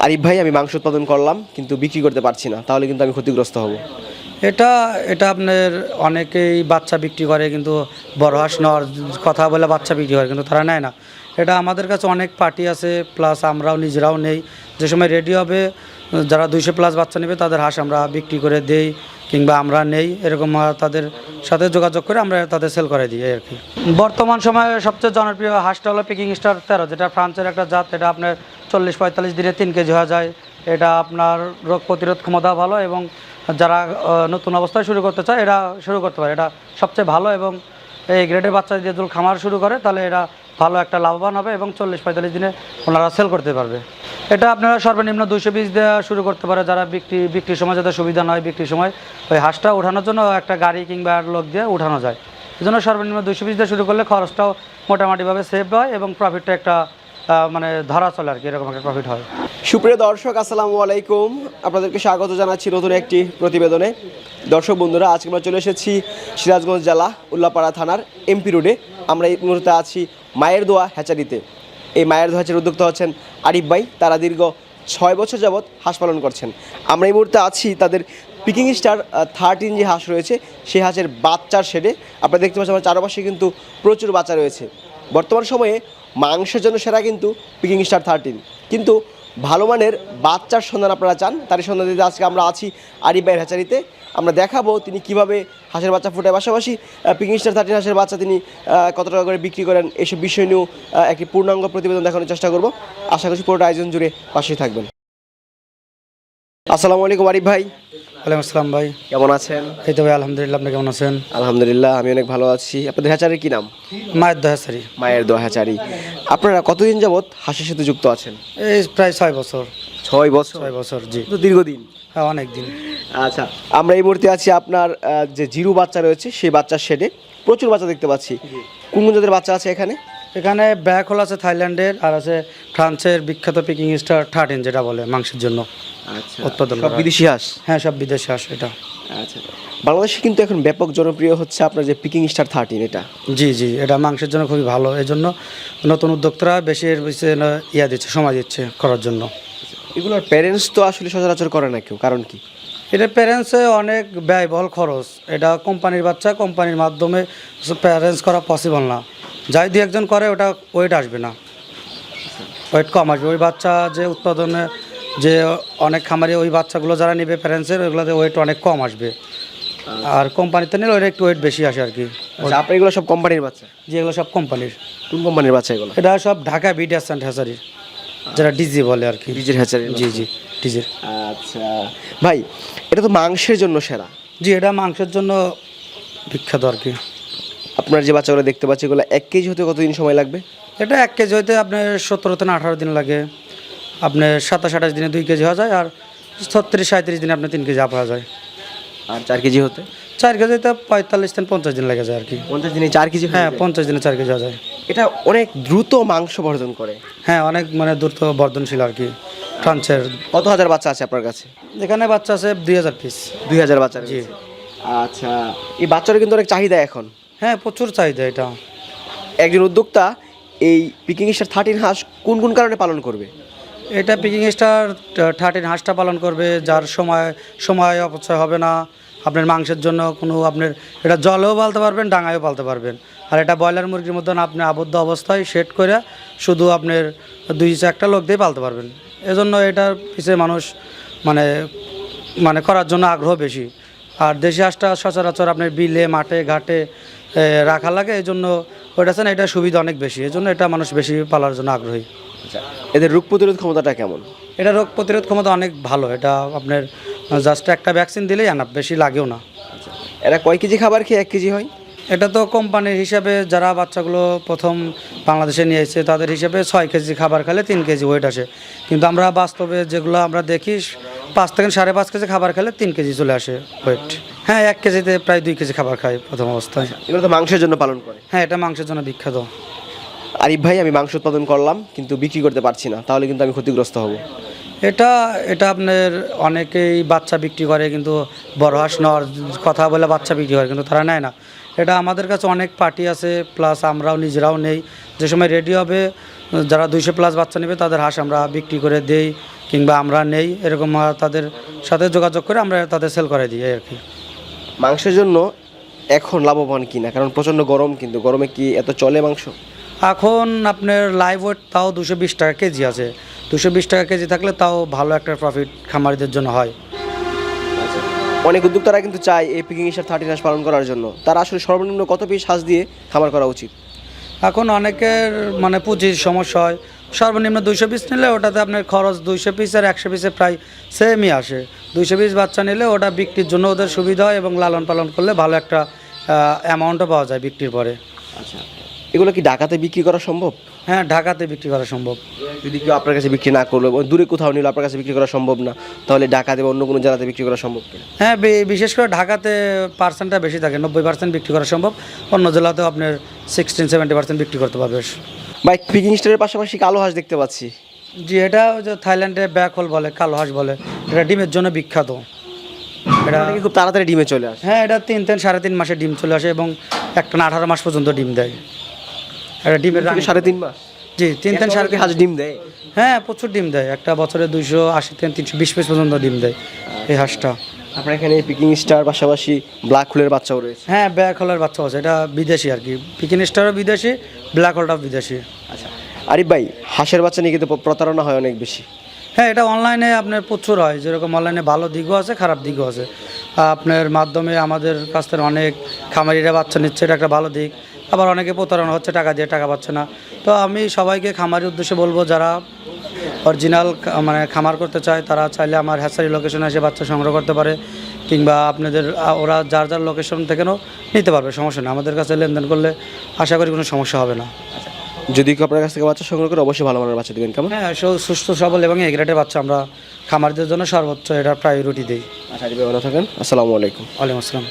আরিফ ভাই, আমি মাংস উৎপাদন করলাম, কিন্তু বিক্রি করতে পারছি না। তাহলে কিন্তু আমি ক্ষতিগ্রস্ত হব। এটা এটা আপনার অনেকেই বাচ্চা বিক্রি করে, কিন্তু বড় হাঁস নেওয়ার কথা বলে বাচ্চা বিক্রি করে, কিন্তু তারা নেয় না। এটা আমাদের কাছে অনেক পার্টি আছে, প্লাস আমরাও নিজেরাও নেই। যে সময় রেডি হবে, যারা দুইশো প্লাস বাচ্চা নেবে, তাদের হাঁস আমরা বিক্রি করে দেই, কিংবা আমরা নেই। এরকম তাদের সাথে যোগাযোগ করে আমরা তাদের সেল করে দিই আর কি। বর্তমান সময়ে সবচেয়ে জনপ্রিয় হাঁসটা হলো পিকিং স্টার তেরো, যেটা ফ্রান্সের একটা জাত। এটা আপনার চল্লিশ পঁয়তাল্লিশ দিনে তিন কেজি হয়ে যায়। এটা আপনার রোগ প্রতিরোধ ক্ষমতা ভালো এবং যারা নতুন অবস্থায় শুরু করতে চায়, এরা শুরু করতে পারে। এটা সবচেয়ে ভালো এবং এই গ্রেডের বাচ্চা যদি খামার শুরু করে, তাহলে এরা ভালো একটা লাভবান হবে এবং চল্লিশ পঁয়তাল্লিশ দিনে ওনারা সেল করতে পারবে। এটা আপনারা সর্বনিম্ন দুইশো পিস দেওয়া শুরু করতে পারে যারা বিক্রি, বিক্রির সময় যাতে সুবিধা নয় বিক্রির সময়। ওই হাঁসটা ওঠানোর জন্য একটা গাড়ি কিংবা লোক দিয়ে উঠানো যায়। এই জন্য সর্বনিম্ন দুইশো পিস দিয়ে শুরু করলে খরচটাও মোটামুটিভাবে সেভ হয় এবং প্রফিটটা একটা মানে ধরা চলে আর কি, এরকম একটা প্রফিট হয়। সুপ্রিয় দর্শক, আসসালামু আলাইকুম। আপনাদেরকে স্বাগত জানাচ্ছি নতুন একটি প্রতিবেদনে। দর্শক বন্ধুরা, আজকে আমরা চলে এসেছি সিরাজগঞ্জ জেলা, উল্লাপাড়া থানার এমপি রোডে। আমরা এই মুহূর্তে আছি মায়ের দোয়া হ্যাচারিতে। এই মায়ের দোয়া হ্যাচারির উদ্যোক্তা হচ্ছেন আরিফ ভাই। তারা দীর্ঘ ছয় বছর যাবৎ হাঁস পালন করছেন। আমরা এই মুহূর্তে আছি তাদের পিকিং স্টার থার্টিন যে হাঁস রয়েছে, সেই হাঁসের বাচ্চার শেডে আপনারা দেখতে পাচ্ছেন, আমার চারপাশে কিন্তু প্রচুর বাচ্চা রয়েছে। বর্তমান সময়ে মাংসের জন্য সেরা কিন্তু পিকিং স্টার থার্টিন কিন্তু ভালো মানের বাচ্চার সন্ধান আপনারা চান, তারই সন্ধান দিতে আজকে আমরা আছি আরিফ ভাইয়ের হ্যাচারিতে আমরা দেখাবো তিনি কীভাবে হাঁসের বাচ্চা ফুটে পাশাপাশি পিকিং স্টার থার্টিন হাঁসের বাচ্চা তিনি কত টাকা করে বিক্রি করেন এইসব বিষয় নিয়েও একটি পূর্ণাঙ্গ প্রতিবেদন দেখানোর চেষ্টা করব। আশা করছি পুরোটা আয়োজন জুড়ে পাশেই থাকবেন। আসসালামু আলাইকুম আরিফ ভাই। ওয়ালাইকুম আসসালাম ভাই। কেমন আছেন? এই তো ভাই আলহামদুলিল্লাহ আপনি কেমন আছেন? আলহামদুলিল্লাহ আমি অনেক ভালো আছি। আপনাদের হ্যাচারির কি নাম? মায়ের দয়া সারি মায়ের দোয়া আপনারা কতদিন যাবৎ হাঁসের সাথে যুক্ত আছেন? এই প্রায় ছয় বছর। ছয় বছর? ছয় বছর জি। তো দীর্ঘদিন? হ্যাঁ অনেক দিন আচ্ছা আমরা এই মুহূর্তে আছি আপনার যে জিরু বাচ্চা রয়েছে সেই বাচ্চার শেডে প্রচুর বাচ্চা দেখতে পাচ্ছি। কোন কোন জাতের বাচ্চা আছে এখানে? এখানে ব্যাক হল আছে থাইল্যান্ডের আর আছে ফ্রান্সের বিখ্যাত পিকিং স্টার থার্টিন যেটা বলে মাংসের জন্য। আচ্ছা উৎপাদন সব বিদেশি হাঁস? হ্যাঁ সব বিদেশি আসে এটা। আচ্ছা বাংলাদেশে কিন্তু এখন ব্যাপক জনপ্রিয় হচ্ছে আপনার যে পিকিং স্টার থার্টিন এটা। জি জি এটা মাংসের জন্য খুবই ভালো। এই জন্য নতুন উদ্যোক্তারা বেশি ইয়া দিচ্ছে সময় দিচ্ছে করার জন্য। এগুলোর প্যারেন্টস তো আসলে সচরাচর করে না কেউ কারণ কি? এটা প্যারেন্টসে অনেক ব্যয়বহুল খরচ। এটা কোম্পানির বাচ্চা কোম্পানির মাধ্যমে প্যারেন্টস করা পসিবল না। যাই দিয়ে একজন করে ওটা ওয়েট আসবে না। ওয়েট কম আসবে। ওই বাচ্চা যে উৎপাদনে যে অনেক খামারে ওই বাচ্চাগুলো যারা নেবে প্যারেন্টসের ওইগুলোতে ওয়েট অনেক কম আসবে। আর কোম্পানিতে নিলে ওইটা একটু ওয়েট বেশি আসে আর কি। আচ্ছা আপনার এগুলো সব কোম্পানির বাচ্চা? যে এগুলো সব কোম্পানির। কোন কোম্পানির বাচ্চা এগুলো? এটা সব ঢাকা বিডিয়াস অ্যান্ড হ্যাচারির যেটা ডিজি বলে আর কি। ডিজের হ্যাচারি জি জি ডিজির। আচ্ছা। ভাই এটা তো মাংসের জন্য সেরা। জি এটা মাংসের জন্য বিখ্যাত আর কি। আপনার যে বাচ্চাগুলো দেখতে পাচ্ছি এগুলো এক কেজি হতে কতদিন সময় লাগবে? এটা এক কেজি হইতে আপনার সতেরো থেকে আঠারো দিন লাগে। আপনার সাতাশ আঠাশ দিনে দুই কেজি হওয়া যায় আর ছত্রিশ সাঁত্রিশ দিনে আপনার তিন কেজি আপ হওয়া যায়। আর চার কেজি হতে? চার কেজি হইতে পঁয়তাল্লিশ থেকে পঞ্চাশ দিন লেগে যায় আর কি। পঞ্চাশ দিনে চার কেজি হ্যাঁ হ্যাঁ পঞ্চাশ দিনে চার কেজি হওয়া যায়। এটা অনেক দ্রুত মাংস বর্ধন করে। হ্যাঁ অনেক মানে দ্রুত বর্ধনশীল আর কি ফ্রান্সের কত হাজার বাচ্চা আছে আপনার কাছে? এখানে বাচ্চা আছে দুই হাজার পিস দুই হাজার বাচ্চা জি। আচ্ছা এই বাচ্চারা কিন্তু অনেক চাহিদা এখন। হ্যাঁ প্রচুর চাহিদা এটা। একজন উদ্যোক্তা এই পিকিং স্টার থার্টিন হাঁস কোন কোন কারণে পালন করবে? এটা পিকিং স্টার থার্টিন হাঁসটা পালন করবে যার সময় সময় অপচয় হবে না। আপনার মাংসের জন্য কোনো আপনার এটা জলেও পালতে পারবেন ডাঙায়ও পালতে পারবেন। আর এটা ব্রয়লার মুরগির মতন আপনি আবদ্ধ অবস্থায় সেট করে শুধু আপনার দুই একটা লোক দিয়ে পালতে পারবেন। এজন্য এটার পিছিয়ে মানুষ মানে মানে করার জন্য আগ্রহ বেশি। আর দেশি হাঁসটা সচরাচর আপনার বিলে মাঠে ঘাটে রাখা লাগে এই জন্য ওইটা না এটা সুবিধা অনেক বেশি এই জন্য এটা মানুষ বেশি পালার জন্য আগ্রহী। আচ্ছা এদের রোগ প্রতিরোধ ক্ষমতাটা কেমন? এটা রোগ প্রতিরোধ ক্ষমতা অনেক ভালো এটা আপনার জাস্ট একটা ভ্যাকসিন দিলেই আনা বেশি লাগেও না। এরা কয় কেজি খাবার খেয়ে এক কেজি হয়? এটা তো কোম্পানির হিসাবে যারা বাচ্চাগুলো প্রথম বাংলাদেশে নিয়ে এসেছে তাদের হিসাবে ছয় কেজি খাবার খেলে তিন কেজি ওয়েট আসে। কিন্তু আমরা বাস্তবে যেগুলো আমরা দেখি পাঁচ থেকে সাড়ে পাঁচ কেজি খাবার খেলে তিন কেজি চলে আসে ওয়েট হ্যাঁ এক কেজিতে প্রায় দুই কেজি খাবার খায় প্রথম অবস্থায়। এগুলো তো মাংসের জন্য পালন করে। হ্যাঁ এটা মাংসের জন্য বিখ্যাত। আরিফ ভাই আমি মাংস উৎপাদন করলাম কিন্তু বিক্রি করতে পারছি না। তাহলে কিন্তু আমি ক্ষতিগ্রস্ত হব। এটা এটা আপনার অনেকেই বাচ্চা বিক্রি করে কিন্তু বড় হাঁস নেওয়ার কথা বলে বাচ্চা বিক্রি করে কিন্তু তারা নেয় না। এটা আমাদের কাছে অনেক পার্টি আছে প্লাস আমরাও নিজেরাও নেই। যে সময় রেডি হবে যারা দুইশো প্লাস বাচ্চা নেবে তাদের হাঁস আমরা বিক্রি করে দেই কিংবা আমরা নেই। এরকম তাদের সাথে যোগাযোগ করে আমরা তাদের সেল করে দিই আর কি। মাংসের জন্য এখন লাভবান কিনা? কারণ প্রচণ্ড গরম কিন্তু গরমে কি এত চলে মাংস? এখন আপনার লাইভ ওয়েট তাও দুশো বিশ টাকা কেজি আছে। দুশো বিশ টাকা কেজি থাকলে তাও ভালো একটা প্রফিট খামারিদের জন্য হয়। অনেক উদ্যোক্তারা কিন্তু চায় এই পিকিং স্টার থার্টিন হাঁস পালন করার জন্য। তারা আসলে সর্বনিম্ন কত পিস হাঁস দিয়ে খামার করা উচিত? এখন অনেকের মানে পুঁজির সমস্যা হয়। সর্বনিম্ন দুইশো পিস নিলে ওটাতে আপনার খরচ দুইশো পিস আর একশো পিসে প্রায় সেমই আসে। দুইশো পিস বাচ্চা নিলে ওটা বিক্রির জন্য ওদের সুবিধা হয় এবং লালন পালন করলে ভালো একটা অ্যামাউন্টও পাওয়া যায় বিক্রির পরে। আচ্ছা। এগুলো কি ঢাকাতে বিক্রি করা সম্ভব? হ্যাঁ ঢাকাতে বিক্রি করা সম্ভব। যদি কেউ আপনার কাছে বিক্রি না করল দূরে কোথাও নিল আপনার কাছে বিক্রি করা সম্ভব না তাহলে ঢাকাতে বা অন্য কোনো জেলাতে বিক্রি করা সম্ভব হ্যাঁ বিশেষ করে ঢাকাতে পার্সেন্টটা বেশি থাকে নব্বই পার্সেন্ট বিক্রি করা সম্ভব। অন্য জেলাতেও আপনার সিক্সটিন সেভেন্টি পার্সেন্ট বিক্রি করতে পারবে। ভাই পিকিং স্টারের পাশাপাশি কালো হাঁস দেখতে পাচ্ছি। জি এটা থাইল্যান্ডে ব্যাক হোল বলে কালো হাঁস বলে। এটা ডিমের জন্য বিখ্যাত। এটা এটা খুব তাড়াতাড়ি ডিমে চলে আসে। হ্যাঁ এটা তিন তিন সাড়ে তিন মাসে ডিম চলে আসে এবং একটা আঠারো মাস পর্যন্ত ডিম দেয়। এটা ডিমের রানী- সাড়ে তিন মাস। জি তিন তিন সাড়ে হাঁস ডিম দেয়। হ্যাঁ প্রচুর ডিম দেয়। একটা বছরে দুইশো আশি থেকে তিনশো বিশ পিস পর্যন্ত ডিম দেয় এই হাঁসটা। আপনার এখানে পিকিং স্টার পাশাপাশি ব্ল্যাক হোলের বাচ্চাও রয়েছে। হ্যাঁ ব্ল্যাক হোলের বাচ্চা আছে। এটা বিদেশি আর কি। পিকিন স্টারও বিদেশি ব্ল্যাক হোলটাও বিদেশি। আচ্ছা। আরিফ ভাই হাঁসের বাচ্চা নিয়ে কিন্তু প্রতারণা হয় অনেক বেশি। হ্যাঁ এটা অনলাইনে আপনার প্রচুর হয়। যেরকম অনলাইনে ভালো দিকও আছে খারাপ দিকও আছে। আপনার মাধ্যমে আমাদের কাছ থেকে অনেক খামারিরা বাচ্চা নিচ্ছে এটা একটা ভালো দিক। আবার অনেকে প্রতারণা হচ্ছে টাকা দিয়ে টাকা পাচ্ছে না। তো আমি সবাইকে খামারের উদ্দেশ্যে বলব যারা অরিজিনাল মানে খামার করতে চায় তারা চাইলে আমার হ্যাসারি লোকেশনে এসে বাচ্চা সংগ্রহ করতে পারে কিংবা আপনাদের ওরা যার যার লোকেশন থেকেও নিতে পারবে সমস্যা নেই। আমাদের কাছে লেনদেন করলে আশা করি কোনো সমস্যা হবে না। যদি আপনার কাছ থেকে বাচ্চা সংগ্রহ করে অবশ্যই ভালো মানের বাচ্চা দেবেন। কেমন? হ্যাঁ সুস্থ সবল এবং এগ্রেটের বাচ্চা আমরা খামারিদের জন্য সর্বোচ্চ এটা প্রায়োরিটি দিই। ভালো থাকেন। আসসালামু আলাইকুম। ওয়ালাইকুম আসসালাম।